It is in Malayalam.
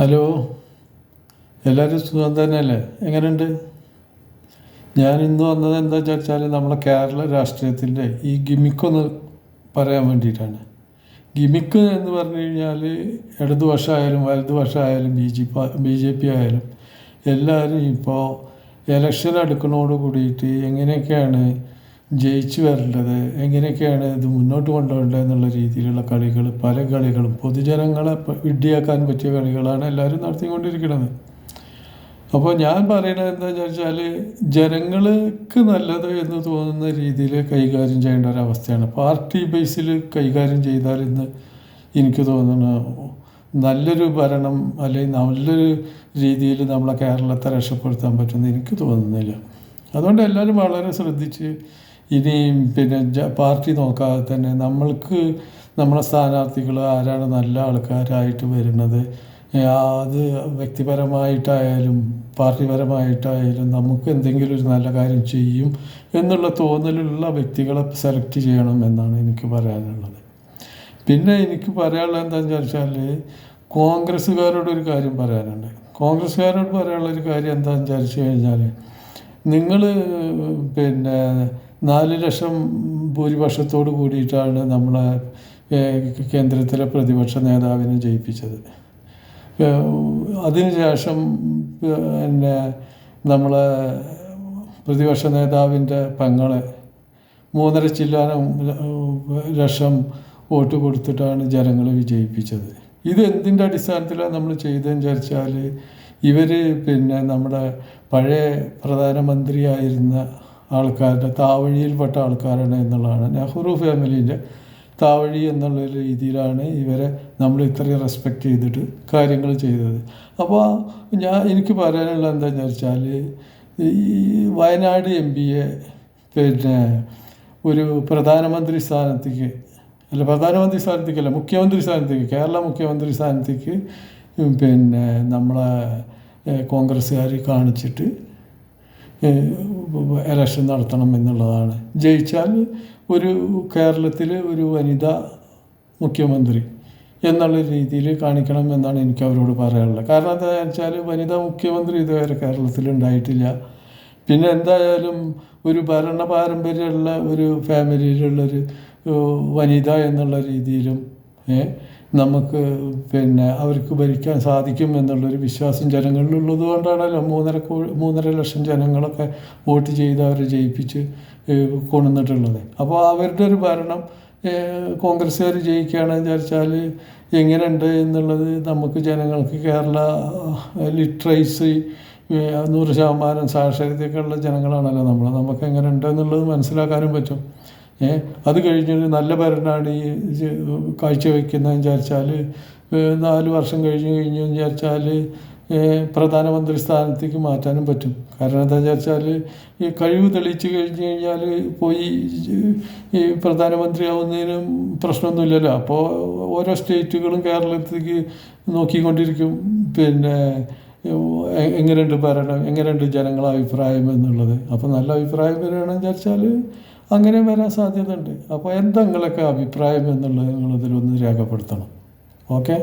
ഹലോ. എല്ലാവരും സുഖം തന്നെയല്ലേ? എങ്ങനെയുണ്ട്? ഞാൻ ഇന്ന് വന്നത് എന്താ വെച്ചാൽ നമ്മളെ കേരള രാഷ്ട്രീയത്തിന്റെ ഈ ഗിമിക്കൊന്ന് പറയാൻ വേണ്ടിയിട്ടാണ്. ഗിമിക്ക് എന്ന് പറഞ്ഞു കഴിഞ്ഞാൽ ഇടതുപക്ഷമായാലും വലതുപക്ഷമായാലും B J P B J P ആയാലും എല്ലാവരും ഇപ്പോൾ എലക്ഷൻ അടുക്കുന്നതോട് കൂടിയിട്ട് എങ്ങനെയൊക്കെയാണ് ജയിച്ചു വരേണ്ടത്? എങ്ങനെയൊക്കെയാണ് ഇത് മുന്നോട്ട് കൊണ്ടുപോകേണ്ടത് എന്നുള്ള രീതിയിലുള്ള കളികൾ? പല കളികളും. പൊതുജനങ്ങളെ വിഡ്ഢിയാക്കാൻ പറ്റിയ കളികളാണ് എല്ലാവരും നടത്തിക്കൊണ്ടിരിക്കുന്നത്. അപ്പോൾ ഞാൻ പറയുന്നത് എന്താണെന്ന് വെച്ചാൽ ജനങ്ങൾക്ക് നല്ലത് എന്ന് തോന്നുന്ന രീതിയിൽ കൈകാര്യം ചെയ്യേണ്ട ഒരവസ്ഥയാണ് പാർട്ടി ബേസിൽ കൈകാര്യം ചെയ്താൽ ഇന്ന് എനിക്ക് തോന്നുന്നു നല്ലൊരു ഭരണം അല്ലെങ്കിൽ നല്ലൊരു രീതിയിൽ നമ്മളെ കേരളത്തെ രക്ഷപ്പെടുത്താൻ പറ്റുമെന്ന് എനിക്ക് തോന്നുന്നില്ല. അതുകൊണ്ട് എല്ലാവരും വളരെ ശ്രദ്ധിച്ച് ഇനിയും പിന്നെ പാർട്ടി നോക്കാതെ തന്നെ നമ്മൾക്ക് നമ്മുടെ സ്ഥാനാർത്ഥികൾ ആരാണ് നല്ല ആൾക്കാരായിട്ട് വരുന്നത്? അത് വ്യക്തിപരമായിട്ടായാലും പാർട്ടിപരമായിട്ടായാലും നമുക്ക് എന്തെങ്കിലും ഒരു നല്ല കാര്യം ചെയ്യും എന്നുള്ള തോന്നലുള്ള വ്യക്തികളെ സെലക്ട് ചെയ്യണം എന്നാണ് എനിക്ക് പറയാനുള്ളത്. പിന്നെ എനിക്ക് പറയാനുള്ളത് എന്താണെന്ന് വെച്ചാൽ കോൺഗ്രസ്സുകാരോട് ഒരു കാര്യം പറയാനുണ്ട്. കോൺഗ്രസ്സുകാരോട് പറയാനുള്ള ഒരു കാര്യം എന്താണെന്ന് വിചാരിച്ചു കഴിഞ്ഞാൽ നിങ്ങൾ പിന്നെ നാല് ലക്ഷം ഭൂരിപക്ഷത്തോട് കൂടിയിട്ടാണ് നമ്മളെ കേന്ദ്രത്തിലെ പ്രതിപക്ഷ നേതാവിനെ ജയിപ്പിച്ചത്. അതിനുശേഷം പിന്നെ നമ്മളെ പ്രതിപക്ഷ നേതാവിന്റെ പെങ്ങളെ മൂന്നര ചില്ലാനം ലക്ഷം വോട്ട് കൊടുത്തിട്ടാണ് ജനങ്ങൾ വിജയിപ്പിച്ചത്. ഇത് എന്തിന്റെ അടിസ്ഥാനത്തിലാണ് നമ്മൾ ചെയ്തതെന്ന് വിചാരിച്ചാൽ ഇവർ പിന്നെ നമ്മുടെ പഴയ പ്രധാനമന്ത്രിയായിരുന്ന ആൾക്കാരുടെ താവഴിയിൽപ്പെട്ട ആൾക്കാരാണ് എന്നുള്ളതാണ്. നെഹ്റു ഫാമിലീന്റെ താവഴി എന്നുള്ള രീതിയിലാണ് ഇവരെ നമ്മൾ ഇത്രയും റെസ്പെക്റ്റ് ചെയ്തിട്ട് കാര്യങ്ങൾ ചെയ്തത്. അപ്പോൾ ഞാൻ എനിക്ക് പറയാനുള്ള എന്താണെന്ന് വെച്ചാൽ ഈ വയനാട് എം പിയെ പിന്നെ ഒരു പ്രധാനമന്ത്രി സ്ഥാനത്തേക്ക് അല്ല പ്രധാനമന്ത്രി സ്ഥാനത്തേക്കല്ല മുഖ്യമന്ത്രി സ്ഥാനത്തേക്ക് കേരള മുഖ്യമന്ത്രി സ്ഥാനത്തേക്ക് പിന്നെ നമ്മളെ കോൺഗ്രസ്സുകാർ കാണിച്ചിട്ട് എലക്ഷൻ നടത്തണം എന്നുള്ളതാണ്. ജയിച്ചാൽ ഒരു കേരളത്തിലെ ഒരു വനിതാ മുഖ്യമന്ത്രി എന്നുള്ള രീതിയിൽ കാണിക്കണം എന്നാണ് എനിക്ക് അവരോട് പറയാനുള്ളത്. കാരണം എന്താണെന്ന് വെച്ചാൽ വനിതാ മുഖ്യമന്ത്രി ഇതുവരെ കേരളത്തിൽ ഉണ്ടായിട്ടില്ല. പിന്നെ എന്തായാലും ഒരു ഭരണ പാരമ്പര്യമുള്ള ഒരു ഫാമിലിയിലുള്ളൊരു വനിത എന്നുള്ള രീതിയിലും നമുക്ക് പിന്നെ അവർക്ക് ഭരിക്കാൻ സാധിക്കും എന്നുള്ളൊരു വിശ്വാസം ജനങ്ങളിലുള്ളത് കൊണ്ടാണല്ലോ. മൂന്നര കോടി മൂന്നര ലക്ഷം ജനങ്ങളൊക്കെ വോട്ട് ചെയ്ത് അവരെ ജയിപ്പിച്ച് കൊണ്ടുവന്നിട്ടുള്ളത്. അപ്പോൾ അവരുടെ ഒരു ഭരണം കോൺഗ്രസ്സുകാർ ജയിക്കുകയാണെന്ന് വിചാരിച്ചാൽ എങ്ങനെയുണ്ട് എന്നുള്ളത് നമുക്ക് ജനങ്ങൾക്ക് കേരള ലിറ്ററേസി നൂറ് ശതമാനം സാക്ഷരതയൊക്കെ ഉള്ള ജനങ്ങളാണല്ലോ നമ്മൾ നമുക്ക് എങ്ങനെ ഉണ്ട് എന്നുള്ളത് മനസ്സിലാക്കാനും പറ്റും. അത് കഴിഞ്ഞൊരു നല്ല ഭരണമാണ് ഈ കാഴ്ചവെക്കുന്നതെന്ന് വിചാരിച്ചാൽ നാല് വർഷം കഴിഞ്ഞ് കഴിഞ്ഞു വിചാരിച്ചാൽ പ്രധാനമന്ത്രി സ്ഥാനത്തേക്ക് മാറ്റാനും പറ്റും. കാരണം എന്താ വിചാരിച്ചാൽ ഈ കഴിവ് തെളിയിച്ച് കഴിഞ്ഞ് കഴിഞ്ഞാൽ പോയി ഈ പ്രധാനമന്ത്രിയാവുന്നതിനും പ്രശ്നമൊന്നുമില്ലല്ലോ. അപ്പോൾ ഓരോ സ്റ്റേറ്റുകളും കേരളത്തിലേക്ക് നോക്കിക്കൊണ്ടിരിക്കും. പിന്നെ എങ്ങനെയുണ്ട് ഭരണം എങ്ങനെയുണ്ട് ജനങ്ങളെ അഭിപ്രായം എന്നുള്ളത്. അപ്പോൾ നല്ല അഭിപ്രായം വരികയാണെന്ന് വിചാരിച്ചാൽ അങ്ങനെ വരാൻ സാധ്യതയുണ്ട്. അപ്പോൾ എന്താ നിങ്ങളൊക്കെ അഭിപ്രായം എന്നുള്ളത് നിങ്ങളിതിലൊന്ന് രേഖപ്പെടുത്തണം. ഓക്കെ?